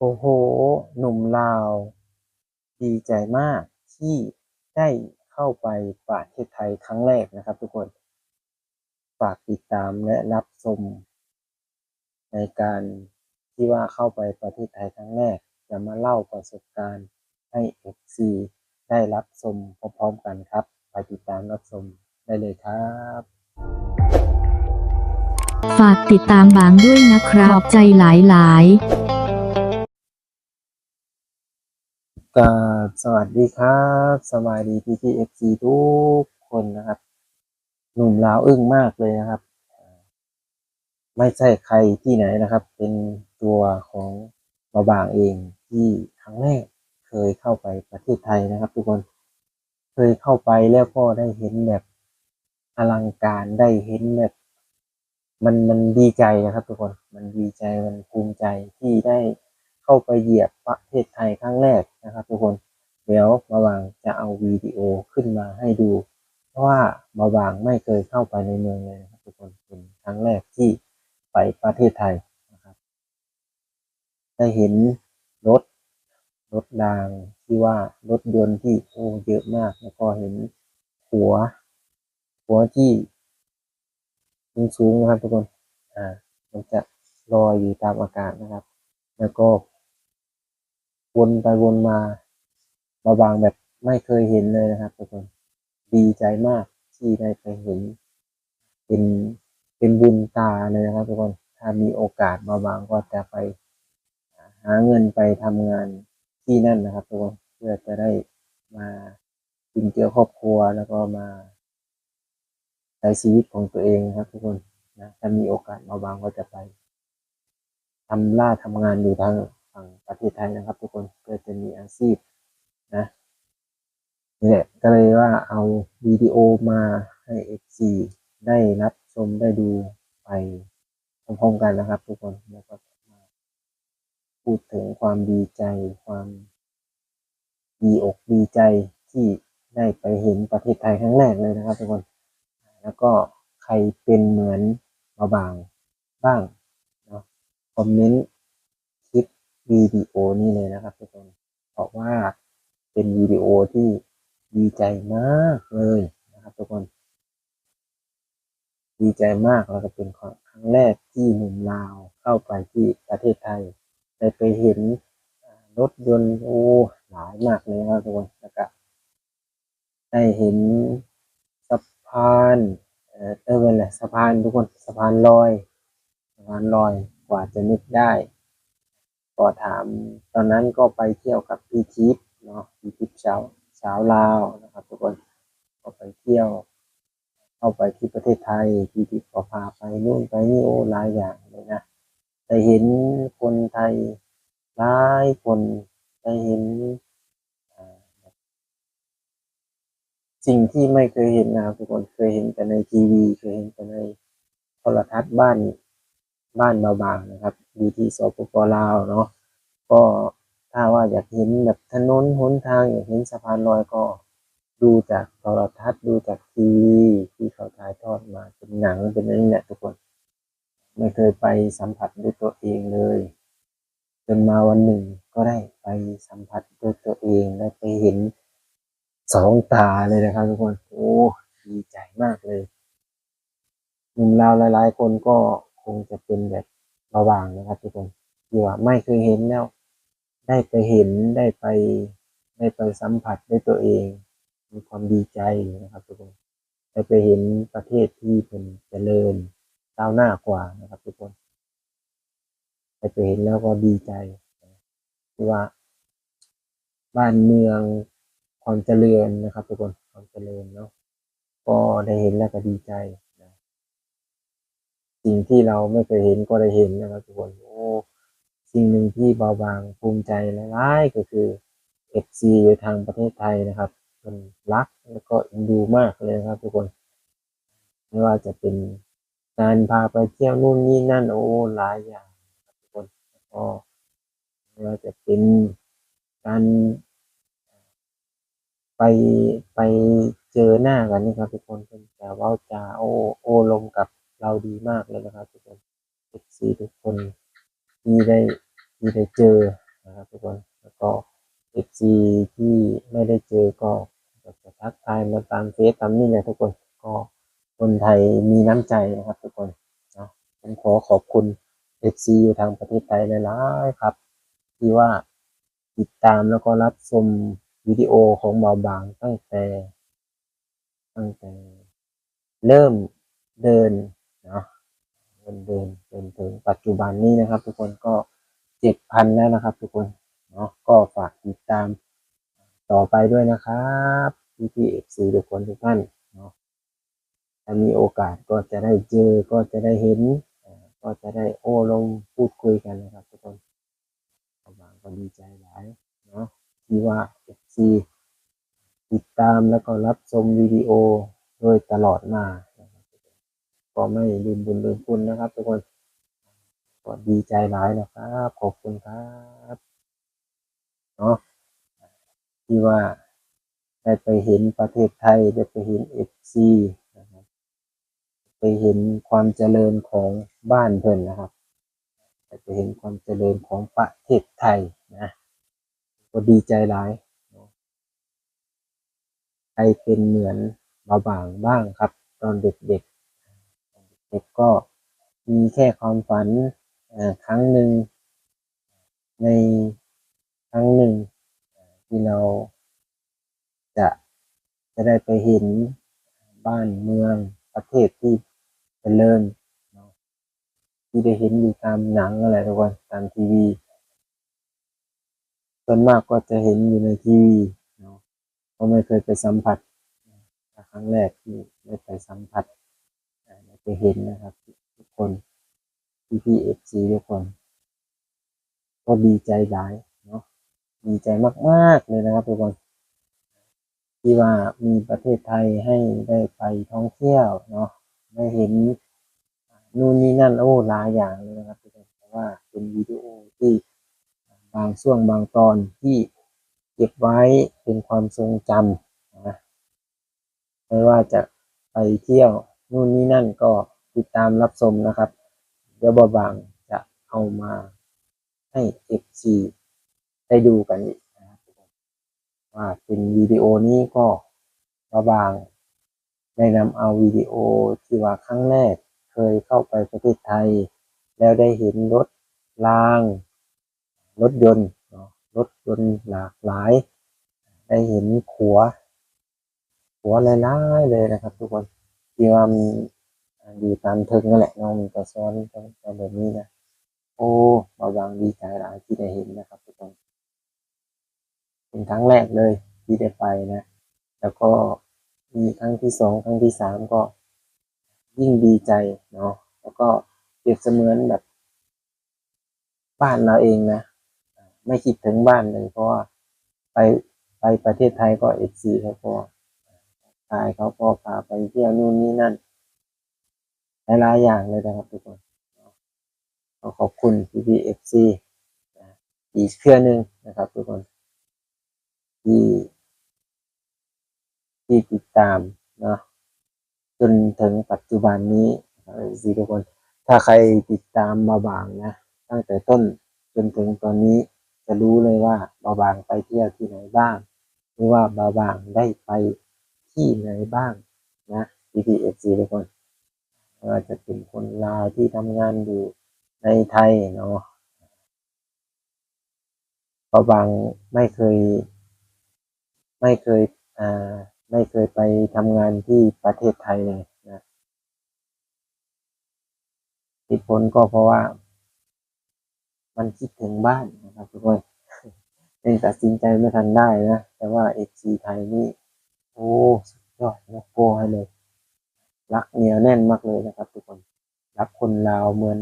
โอ้โห หนุ่มลาว ดีใจมากที่ได้เข้าไปประเทศไทยครั้งแรกนะครับทุกคน ฝากติดตามและรับชมในการที่ว่าเข้าไปประเทศไทยครั้งแรก จะมาเล่าประสบการณ์ให้ FC ได้รับชมพร้อมๆกันครับ ไปติดตามรับชมได้เลยครับฝากติดตามบางด้วยนะครับขอบใจหลายๆ ก็สวัสดีครับสวัสดีพี่พี่เอฟซีทุกคนนะครับ หนุ่มลาวอึ้งมากเลยนะครับ ไม่ใช่ใครที่ไหนนะครับ เป็นตัวของบาบางเองที่ครั้งแรกเคยเข้าไปประเทศไทยนะครับ ทุกคนเคยเข้าไปแล้วก็ได้เห็นแบบอลังการได้เห็นแบบ มันมันดีใจนะครับ ทุกคนมันดีใจมันภูมิใจที่ได้ เข้าไปเหยียบประเทศไทยครั้งแรกนะครับ ทุกคนเดี๋ยวมาวางจะเอาวิดีโอขึ้นมาให้ดู เพราะว่ามาวางไม่เคยเข้าไปในเมืองเลยนะครับ ทุกคนเป็นครั้งแรกที่ไปประเทศไทยนะครับได้เห็นรถรถรางที่ว่ารถยนต์ที่โอ้เยอะมาก แล้วก็เห็นหัว หัวที่สูงๆนะครับทุกคนอ่ามันจะลอยอยู่ตามอากาศนะครับ แล้วก็ วนไปวนมาบาบางแบบไม่เคยเห็นเลยนะครับทุกคนดีใจมากที่ได้ไปเห็น เป็นเป็นบุญตาเลยนะครับทุกคนถ้ามีโอกาสบาบางก็จะไปหาเงินไปทำงานที่นั่นนะครับทุกคนเพื่อจะได้มากินเจอครอบครัวแล้วก็มาใช้ชีวิตของตัวเองครับทุกคนนะถ้ามีโอกาสบาบางก็จะไปทำล่าทำงานอยู่ทาง ฝั่งประเทศไทยนะครับ ทุกคนเพื่อจะมีอาชีพนะนี่แหละก็เลยว่าเอาวิดีโอมาให้ FC ได้รับชมได้ดูไปพร้อมๆกันนะครับ ทุกคนแล้วก็มาพูดถึงความดีใจความดีอกดีใจที่ได้ไปเห็นประเทศไทยครั้งแรกเลยนะครับ ทุกคน แล้วก็ใครเป็นเหมือนมาบางบ้างเนาะคอมเมนต์ วิดีโอนี้เลยนะครับทุกคนเพราะว่าเป็นวิดีโอที่ดีใจมากเลยนะครับทุกคนดีใจมากแล้วก็เป็นครั้งแรกที่หนุ่มลาวเข้าไปที่ประเทศไทยได้ไปเห็นรถยนต์โอ้หลายมากเลยนะครับทุกคนแล้วก็ได้เห็นสะพานเออเออเป็นแหละสะพานทุกคนสะพานลอยสะพานลอยกว่าจะนึกได้ ก็ถาม ตอนนั้นก็ไปเที่ยวกับพี่ทิพย์เนาะพี่ทิพย์สาวสาวลาวนะครับ ทุกคนก็ไปเที่ยว เข้าไปที่ประเทศไทยพี่ทิพย์ก็พาไปนู่นไปนี่โอ้หลายอย่างเลยนะได้เห็นคนไทยหลายคนได้เห็นสิ่งที่ไม่เคยเห็นนะครับทุกคนเคยเห็นแต่ในทีวีเคยเห็นแต่ในโทรทัศน์บ้าน บ้านเบาบางนะครับ อยู่ที่สปปลาวเนาะก็ถ้าว่าอยากเห็นแบบถนนหนทางอยากเห็นสะพานลอยก็ดูจากโทรทัศน์ดูจากทีวีที่เขาถ่ายทอดมาเป็นหนังเป็นอะไรนี่แหละทุกคน ไม่เคยไปสัมผัสด้วยตัวเองเลยจนมาวันหนึ่งก็ได้ไปสัมผัสด้วยตัวเองได้ไปเห็นสองตาเลยนะครับทุกคนโอ้ดีใจมากเลยหนุ่มลาวหลาย ๆ คนก็ งจะเป็นแบบระวางนะครับทุกคนที่ว่าไม่เคยเห็นแล้ว ได้ไปเห็นได้ไปได้ไปสัมผัสด้วยตัวเอง มีความดีใจนะครับทุกคนได้ไปเห็นประเทศที่เป็นเจริญก้าวหน้ากว่านะครับทุกคนไปไปเห็นแล้วก็ดีใจที่ว่า บ้านเมืองความเจริญนะครับ ทุกคนความเจริญเนาะก็ได้เห็นแล้วก็ดีใจ สิ่งที่เราไม่เคยเห็นก็ได้เห็นนะครับทุกคนโอ้สิ่งหนึ่งที่เบาบางภูมิใจหละร้ายก็คือเอฟซีอยู่ทางประเทศไทยนะครับมันรักแล้วก็เอ็นดูมากเลยนะครับ ทุกคน ไม่ว่าจะเป็นการพาไปเที่ยวนู่นนี่นั่นโอ้หลายอย่างครับทุกคนแล้วก็ไม่ว่าจะเป็นการไปไปเจอหน้ากันนี่ครับทุกคนเป็นแต่ว่าจาโอ้โอลมกับ เราดีมากเลยนะครับ ทุกคนเอฟซีทุกคนที่ได้ที่ได้เจอนะครับ ทุกคนแล้วก็เอฟซีที่ไม่ได้เจอก็จะทักทายมาตามเฟซตามนี่แหละทุกคนก็คนไทยมีน้ำใจนะครับ ทุกคนนะผมขอขอบคุณเอฟซีอยู่ทางประเทศไทยหลายๆครับ ที่ว่าติดตามแล้วก็รับชมวิดีโอของเบาบางตั้งแต่ ตั้งแต่ เริ่มเดิน นาะเดินเดินจนถึงปัจจุบันนี้นะครับ ทุกคนก็เจ็ดพันแล้วนะครับ ทุกคนเนาะก็ฝากติดตามต่อไปด้วยนะครับพี่พี่เอฟซีทุกคนทุกท่านเนาะถ้ามีโอกาสก็จะได้เจอก็จะได้เห็นก็จะได้โอ้ลงพูดคุยกันนะครับ ทุกคนบางก็ดีใจหลายเนาะที่ว่าเอฟซีติดตามแล้วก็รับชมวิดีโอโดยตลอดมา ก็ไม่ลืมบุญลืมคุณนะครับ ทุกคนก็ดีใจหลายนะครับ ขอบคุณครับเนาะที่ว่าได้ไปเห็นประเทศไทยได้ไปเห็นเอฟซีนะครับไปเห็นความเจริญของบ้านเพิ่นนะครับได้ไปเห็นความเจริญของประเทศไทยนะก็ดีใจหลายใครเป็นเหมือนมาบางบ้างครับ ตอนเด็ก ๆตอนเด็กก็มีแค่ความฝันครั้งหนึ่งในครั้งหนึ่งที่เราจะจะได้ไปเห็นบ้านเมืองประเทศที่เจริญเนที่ได้เห็นอยู่ตามหนังอะไรทุกคนตามทีวีส่วนมากก็จะเห็นอยู่ในทีวีเนาะก็ไม่เคยไปสัมผัสครั้งแรกที่ได้ไปสัมผัส ไปเห็นนะครับ ทุกคนพี่พี่เอฟซีทุกคน ก็ดีใจหลายเนาะดีใจมากๆเลยนะครับทุกคนที่ว่ามีประเทศไทยให้ได้ไปท่องเที่ยวเนาะได้เห็นนู่นนี่นั่นโอ้หลายอย่างเลยนะครับทุกคนเพราะว่าเป็นวิดีโอที่บางช่วงบางตอนที่เก็บไว้เป็นความทรงจำนะไม่ว่าจะไปเที่ยว นู่นนี่นั่นก็ติดตามรับชมนะครับ เดี๋ยวบอบางจะเอามาให้เอฟซีได้ดูกันอีกนะครับว่าเป็นวิดีโอนี้ก็บอบางได้นำเอาวิดีโอที่ว่าครั้งแรกเคยเข้าไปประเทศไทย แล้วได้เห็นรถราง รถยนต์รถยนต์หลากหลาย ได้เห็นขัวหัวหลายๆเลยนะครับทุกคน ที่ว่ามีอยู่ตามทิงนั่นแหละน้องมีแต่ซ้อนกันแบบนี้นะโอ้บาบางดีใจหลายที่ได้เห็นนะครับทุกคนเป็นครั้งแรกเลยที่ได้ไปนะ แล้วก็มีครั้งที่สองครั้งที่สามก็ยิ่งดีใจเนาะแล้วก็เปรียบเสมือนแบบ บ้านเราเองนะไม่คิดถึงบ้านเลยเพราะว่าไปไปประเทศไทยก็เอฟซีเขาก็ ชายเขาก็พาไปเที่ยวนู่นนี่นั่นหลายๆอย่างเลยนะครับทุกคนขอขอบคุณ PPFC อีกเพื่อหนึ่งนะครับ ทุกคน ที่ที่ติดตามเนาะจนถึงปัจจุบันนี้สิทุกคน ถ้าใครติดตามมาบางนะ ตั้งแต่ต้นจนถึงตอนนี้จะรู้เลยว่าบาบางไปเที่ยวที่ไหนบ้าง หรือว่าบาบางได้ไป ที่ไหนบ้างนะ PPFC ทุกคนว่าจะเป็นคนลาวที่ทำงานอยู่ในไทยเนาะเพราะบางไม่เคย ไม่เคยอ่าไม่เคยไปทำงานที่ประเทศไทยเลยนะเหตุผลก็เพราะว่า มันคิดถึงบ้านนะครับทุกคนยังตัดสินใจไม่ทันได้นะ แต่ว่าเอซีไทยนี่ โอ้สุดยอดยกโป้ให้เลย รักเหนียวแน่นมากเลยนะครับ ทุกคน รักคนลาวเหมือน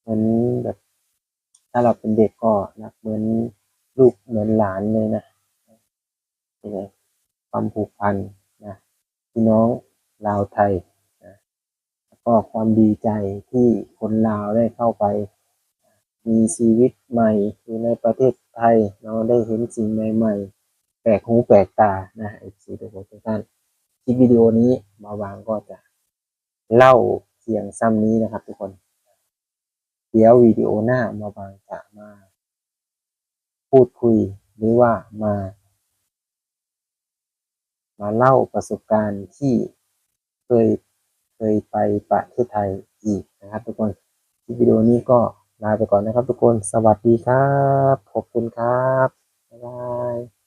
เหมือนแบบ ถ้าเราเป็นเด็กก็รักเหมือนลูกเหมือนหลานเลยนะนี่เลยความผูกพันนะพี่น้องลาวไทยนะแล้วก็ความดีใจที่คนลาวได้เข้าไป มีชีวิตใหม่อยู่ในประเทศไทยเราได้เห็นสิ่งใหม่ ๆ แปลกหูแปลกตานะเอฟซีทุกคนทุกท่านคลิปวิดีโอนี้มาวางก็จะเล่าเพียงซ้ำนี้นะครับ ทุกคน เดี๋ยววิดีโอหน้ามาวางจะมา พูดคุยหรือว่ามา มาเล่าประสบการณ์ที่เคยเคยไปประเทศไทยอีกนะครับ ทุกคนคลิปวิดีโอนี้ก็ลาไปก่อนนะครับ ทุกคนสวัสดีครับขอบคุณครับบ๊ายบาย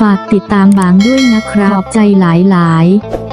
ฝากติดตามบางด้วยนะครับขอบใจหลายๆ